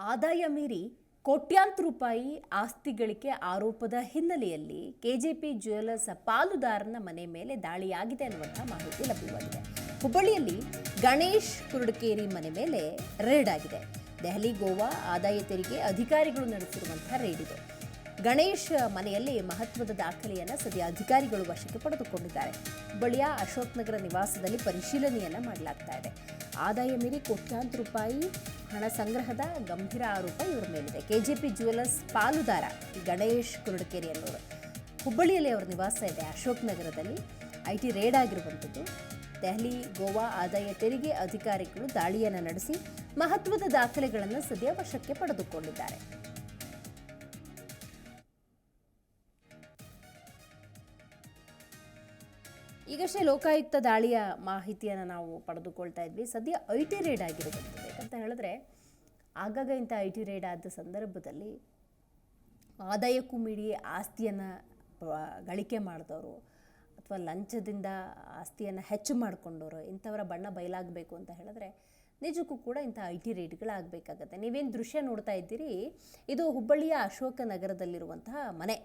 ಆದಾಯ ಮೀರಿ ಕೋಟ್ಯಾಂತರ ರೂಪಾಯಿ ಆಸ್ತಿ ಗಳಿಕೆ ಆರೋಪದ ಹಿನ್ನೆಲೆಯಲ್ಲಿ ಕೆಜೆಪಿ ಜ್ಯುವೆಲರ್ಸ್ ಪಾಲುದಾರನ ಮನೆ ಮೇಲೆ ದಾಳಿಯಾಗಿದೆ ಅನ್ನುವಂಥ ಮಾಹಿತಿ ಲಭ್ಯವಾಗಿದೆ. ಹುಬ್ಬಳ್ಳಿಯಲ್ಲಿ ಗಣೇಶ್ ಕುರುಡಕೇರಿ ಮನೆ ಮೇಲೆ ರೇಡ್ ಆಗಿದೆ. ದೆಹಲಿ, ಗೋವಾ ಆದಾಯ ತೆರಿಗೆ ಅಧಿಕಾರಿಗಳು ನಡೆಸಿರುವಂತಹ ರೇಡ್ ಇದು. ಗಣೇಶ್ ಮನೆಯಲ್ಲಿ ಮಹತ್ವದ ದಾಖಲೆಯನ್ನು ಸದ್ಯ ಅಧಿಕಾರಿಗಳು ವಶಕ್ಕೆ ಪಡೆದುಕೊಂಡಿದ್ದಾರೆ. ಹುಬ್ಬಳ್ಳಿಯ ಅಶೋಕ್ ನಗರ ನಿವಾಸದಲ್ಲಿ ಪರಿಶೀಲನೆಯನ್ನು ಮಾಡಲಾಗ್ತಾ ಇದೆ. ಆದಾಯ ಮೀರಿ ಕೋಟ್ಯಾಂತರ ರೂಪಾಯಿ ಹಣ ಸಂಗ್ರಹದ ಗಂಭೀರ ಆರೋಪ ಇವರ ಮೇಲಿದೆ. ಕೆಜೆಪಿ ಜ್ಯುವೆಲರ್ಸ್ ಪಾಲುದಾರ ಗಣೇಶ್ ಕುರುಡಕೇರಿ ಅನ್ನೋರು. ಹುಬ್ಬಳ್ಳಿಯಲ್ಲಿ ಅವರ ನಿವಾಸ ಇದೆ. ಅಶೋಕ್ ನಗರದಲ್ಲಿ ಐ ಟಿ ರೇಡ್ ಆಗಿರುವಂಥದ್ದು. ದೆಹಲಿ, ಗೋವಾ ಆದಾಯ ತೆರಿಗೆ ಅಧಿಕಾರಿಗಳು ದಾಳಿಯನ್ನು ನಡೆಸಿ ಮಹತ್ವದ ದಾಖಲೆಗಳನ್ನು ಸದ್ಯ ವಶಕ್ಕೆ ಪಡೆದುಕೊಂಡಿದ್ದಾರೆ. ಈಗಷ್ಟೇ ಲೋಕಾಯುಕ್ತ ದಾಳಿಯ ಮಾಹಿತಿಯನ್ನು ನಾವು ಪಡೆದುಕೊಳ್ತಾ ಇದ್ವಿ. ಸದ್ಯ ಐ ಟಿ ರೇಡ್ ಆಗಿರುವಂಥದ್ದು ಯಾಕಂತ ಹೇಳಿದ್ರೆ, ಆಗಾಗ ಇಂಥ ಐ ಟಿ ರೇಡ್ ಆದ ಸಂದರ್ಭದಲ್ಲಿ ಆದಾಯಕ್ಕೂ ಮೀರಿ ಆಸ್ತಿಯನ್ನು ಗಳಿಕೆ ಮಾಡಿದವರು ಅಥವಾ ಲಂಚದಿಂದ ಆಸ್ತಿಯನ್ನು ಹೆಚ್ಚು ಮಾಡಿಕೊಂಡವರು, ಇಂಥವರ ಬಣ್ಣ ಬಯಲಾಗಬೇಕು ಅಂತ ಹೇಳಿದ್ರೆ ನಿಜಕ್ಕೂ ಕೂಡ ಇಂಥ ಐ ಟಿ ರೇಟ್ಗಳಾಗಬೇಕಾಗತ್ತೆ ನೀವೇನು ದೃಶ್ಯ ನೋಡ್ತಾ ಇದ್ದೀರಿ? ಇದು ಹುಬ್ಬಳ್ಳಿಯ ಅಶೋಕ ನಗರದಲ್ಲಿರುವಂತಹ ಮನೆ.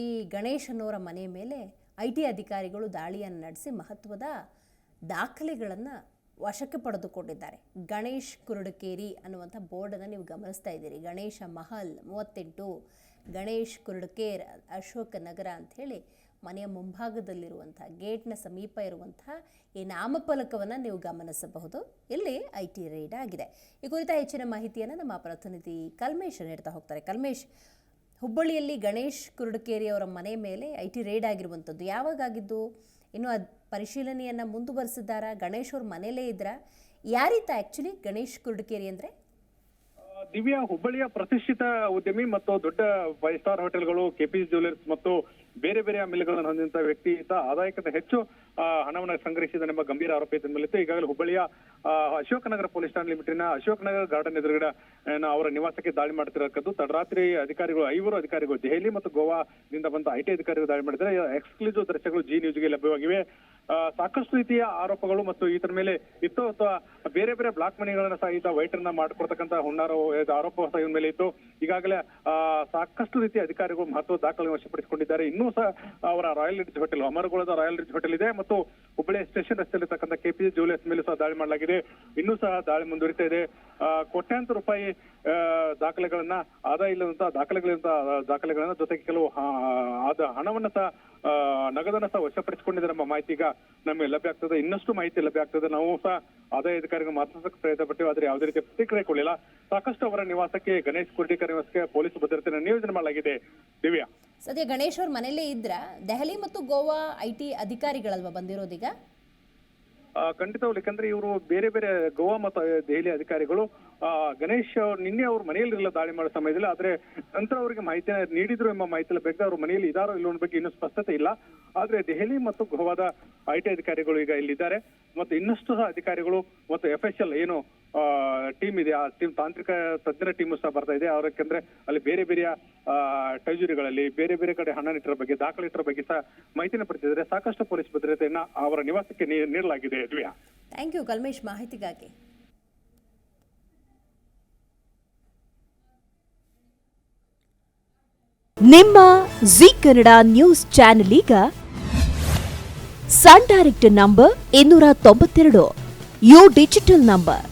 ಈ ಗಣೇಶನವರ ಮನೆ ಮೇಲೆ ಐ ಟಿ ಅಧಿಕಾರಿಗಳು ದಾಳಿಯನ್ನು ನಡೆಸಿ ಮಹತ್ವದ ದಾಖಲೆಗಳನ್ನು ವಶಕ್ಕೆ ಪಡೆದುಕೊಂಡಿದ್ದಾರೆ. ಗಣೇಶ್ ಕುರುಡಕೇರಿ ಅನ್ನುವಂಥ ಬೋರ್ಡನ್ನು ನೀವು ಗಮನಿಸ್ತಾ ಇದ್ದೀರಿ. ಗಣೇಶ ಮಹಲ್ ಮೂವತ್ತೆಂಟು, ಗಣೇಶ್ ಕುರುಡಕೇರ್, ಅಶೋಕ ನಗರ ಅಂಥೇಳಿ ಮನೆಯ ಮುಂಭಾಗದಲ್ಲಿರುವಂಥ ಗೇಟ್ನ ಸಮೀಪ ಇರುವಂಥ ಈ ನಾಮಫಲಕವನ್ನು ನೀವು ಗಮನಿಸಬಹುದು. ಇಲ್ಲಿ ಐ ಟಿ ರೇಡ್ ಆಗಿದೆ. ಈ ಕುರಿತ ಹೆಚ್ಚಿನ ಮಾಹಿತಿಯನ್ನು ನಮ್ಮ ಪ್ರತಿನಿಧಿ ಕಲ್ಮೇಶ್ ನೀಡ್ತಾ ಹೋಗ್ತಾರೆ. ಕಲ್ಮೇಶ್ ಹುಬ್ಬಳ್ಳಿಯಲ್ಲಿ ಗಣೇಶ್ ಕುರುಡಕೇರಿ ಅವರ ಮನೆ ಮೇಲೆ ಐ ಟಿ ರೇಡ್ ಆಗಿರುವಂಥದ್ದು. ಯಾವಾಗ ಆಗಿದ್ದು ಇನ್ನು ಅದ್ ಪರಿಶೀಲನೆಯನ್ನು ಮುಂದುವರೆಸಿದ್ದಾರಾ? ಗಣೇಶ್ ಅವ್ರ ಮನೇಲೇ ಇದ್ರಾ? ಯಾರಿತ್ತ ಆ್ಯಕ್ಚುಲಿ ಗಣೇಶ್ ಕುರುಡಕೇರಿ ಅಂದರೆ? ದಿವ್ಯಾ, ಹುಬ್ಬಳ್ಳಿಯ ಪ್ರತಿಷ್ಠಿತ ಉದ್ಯಮಿ ಮತ್ತು ದೊಡ್ಡ ಫೈವ್ ಸ್ಟಾರ್ ಹೋಟೆಲ್ಗಳು ಕೆಪಿ ಜ್ಯುವೆಲರ್ಸ್ ಮತ್ತು ಬೇರೆ ಬೇರೆ ಮಿಲ್ಗಳನ್ನು ಹೊಂದಿದಂತ ವ್ಯಕ್ತಿ ಆದಾಯಕ್ಕಿಂತ ಹೆಚ್ಚು ಹಣವನ್ನು ಸಂಗ್ರಹಿಸಿದ ಎಂಬ ಗಂಭೀರ ಆರೋಪ ಮೇಲೆ ಈಗಾಗಲೇ ಹುಬ್ಬಳ್ಳಿಯ ಆ, ಅಶೋಕನಗರ ಪೊಲೀಸ್ ಠಾಣೆ ಲಿಮಿಟಿನ ಅಶೋಕನಗರ ಗಾರ್ಡನ್ ಎದುರುಗಡೆ ಅವರ ನಿವಾಸಕ್ಕೆ ದಾಳಿ ಮಾಡ್ತಿರಕ್ಕದ್ದು ತಡರಾತ್ರಿ ಅಧಿಕಾರಿಗಳು ಐವರು ಅಧಿಕಾರಿಗಳು ದೆಹಲಿ ಮತ್ತು ಗೋವಾದಿಂದ ಬಂದ ಐಟಿ ಅಧಿಕಾರಿಗಳು ದಾಳಿ ಮಾಡಿದ್ದಾರೆ ಎಕ್ಸ್ಕ್ಲೂಸಿವ್ ದೃಶ್ಯಗಳು ಜಿ ನ್ಯೂಸ್ಗೆ ಲಭ್ಯವಾಗಿವೆ. ಸಾಕಷ್ಟು ರೀತಿಯ ಆರೋಪಗಳು ಮತ್ತು ಈತನ ಮೇಲೆ ಇತ್ತು ಅಥವಾ ಬೇರೆ ಬೇರೆ ಬ್ಲಾಕ್ ಮನಿಗಳನ್ನ ಸಹ ಈತ ವೈಟರ್ನ ಮಾಡ್ಕೊಡ್ತಕ್ಕಂತ ಇದು ಆರೋಪ ಸಹ ಇವನ ಮೇಲೆ ಇತ್ತು. ಈಗಾಗಲೇ ಸಾಕಷ್ಟು ರೀತಿಯ ಅಧಿಕಾರಿಗಳು ಮಹತ್ವದ ದಾಖಲೆ ವಶಪಡಿಸಿಕೊಂಡಿದ್ದಾರೆ. ಇನ್ನೂ ಸಹ ಅವರ ರಾಯಲ್ ರಿಡ್ಜ್ ಹೋಟೆಲ್ ಅಮರಗೋಳದ ರಾಯಲ್ ರಿಡ್ಜ್ ಹೋಟೆಲ್ ಇದೆ ಮತ್ತು ಹುಬ್ಬಳ್ಳಿ ಸ್ಟೇಷನ್ ರಸ್ತೆಯಲ್ಲಿರ್ತಕ್ಕಂಥ ಕೆಪಿಜಿ ಜೂಲಿಯಸ್ ಮೇಲೆ ಸಹ ದಾಳಿ ಮಾಡಲಾಗಿದೆ. ಇನ್ನೂ ಸಹ ದಾಳಿ ಮುಂದುವರಿತಾ ಇದೆ. ಕೋಟ್ಯಾಂತರ ರೂಪಾಯಿ ದಾಖಲೆಗಳನ್ನ, ಆದಾಯ ಇಲ್ಲದಂತಹ ದಾಖಲೆಗಳಿಂದ, ದಾಖಲೆಗಳನ್ನ ಜೊತೆಗೆ ಕೆಲವು ಆದ ಹಣವನ್ನ ಸಹ ನಗದನ್ನ ಸಹ ವಶಪಡಿಸಿಕೊಂಡಿದ್ದಾರೆ ಎಂಬ ಮಾಹಿತಿ. ಈಗ ನಮಗೆ ಲಭ್ಯ ಆಗ್ತದೆ. ಇನ್ನಷ್ಟು ಮಾಹಿತಿ ಲಭ್ಯ ಆಗ್ತದೆ. ನಾವು ಸಹ ಆದಾಯ ಅಧಿಕಾರಿಗಳು ಮಾತಾಡೋದಕ್ಕೆ ಪ್ರಯತ್ನ ಪಟ್ಟಿವಿ ಆದ್ರೆ ಯಾವುದೇ ರೀತಿಯ ಪ್ರತಿಕ್ರಿಯೆ ಕೊಡಲಿಲ್ಲ. ಸಾಕಷ್ಟು ಅವರ ನಿವಾಸಕ್ಕೆ, ಗಣೇಶ್ ಕುರ್ಡಿಕರ್ ನಿವಾಸಕ್ಕೆ ಪೊಲೀಸ್ ಭದ್ರತೆಯನ್ನು ನಿಯೋಜನೆ ಮಾಡಲಾಗಿದೆ. ದಿವ್ಯಾ. ಸದ್ಯ ಗಣೇಶ್ ಅವ್ರ ಮನೆಯಲ್ಲೇ ಇದ್ರ. ದೆಹಲಿ ಮತ್ತು ಗೋವಾ ಐಟಿ ಅಧಿಕಾರಿಗಳಲ್ವಾ ಬಂದಿರೋದೀಗ ಖಂಡಿತವಾಗ್ಲು ಯಾಕಂದ್ರೆ ಇವರು ಬೇರೆ ಬೇರೆ ಗೋವಾ ಮತ್ತು ದೆಹಲಿ ಅಧಿಕಾರಿಗಳು ಗಣೇಶ್ ಅವ್ರು ನಿನ್ನೆ ಅವ್ರ ಮನೆಯಲ್ಲಿರಲ್ಲ ದಾಳಿ ಮಾಡೋ ಸಮಯದಲ್ಲಿ, ಆದ್ರೆ ನಂತರ ಅವರಿಗೆ ಮಾಹಿತಿ ನೀಡಿದ್ರು ಎಂಬ ಮಾಹಿತಿ ಬೇಕಾದ್ರೆ ಅವ್ರ ಮನೆಯಲ್ಲಿ ಇದಾರೋ ಇಲ್ಲೋ ಬಗ್ಗೆ ಇನ್ನೂ ಸ್ಪಷ್ಟತೆ ಇಲ್ಲ. ಆದ್ರೆ ದೆಹಲಿ ಮತ್ತು ಗೋವಾದ ಐ ಟಿ ಅಧಿಕಾರಿಗಳು ಈಗ ಇಲ್ಲಿದ್ದಾರೆ. ಮತ್ತು ಇನ್ನಷ್ಟು ಸಹ ಅಧಿಕಾರಿಗಳು, ಮತ್ತು ಎಫ್ ಎಸ್ ಏನು ಟೀಮ್ ಇದೆ. ಆ ಟೀಮ್ ತಾಂತ್ರಿಕ ತಜ್ಞರ ಟೀಮ್ ಸಹ ಬರ್ತಾ ಇದೆ. ಅವ್ರ ಯಾಕಂದ್ರೆ ಅಲ್ಲಿ ಬೇರೆ ಬೇರೆ ಟ್ರೆಜರಿಗಳಲ್ಲಿ ಬೇರೆ ಬೇರೆ ಕಡೆ ಹಣ ನೀಟರ ಬಗ್ಗೆ ದಾಖಲೆ ಇಟ್ಟರ ಬಗ್ಗೆ ಸಹ ಮಾಹಿತಿನ ಪಡೆದಿದ್ದಾರೆ. ಸಾಕಷ್ಟು ಪೊಲೀಸ್ ಭದ್ರತೆಯನ್ನ ಅವರ ನಿವಾಸಕ್ಕೆ ನೀ- ನೀಡಲಾಗಿದೆ ದಿವ್ಯಾ. ಥ್ಯಾಂಕ್ ಯು ಕಲ್ಮೇಶ್ ಮಾಹಿತಿಗಾಗಿ. ನಿಮ್ಮ ಜಿ ಕನ್ನಡ ನ್ಯೂಸ್ ಚಾನೆಲ್ ಈಗ ಸನ್ ಡೈರೆಕ್ಟ್ ನಂಬರ್ ಇನ್ನೂರ ತೊಂಬತ್ತೆರಡು. U digital number.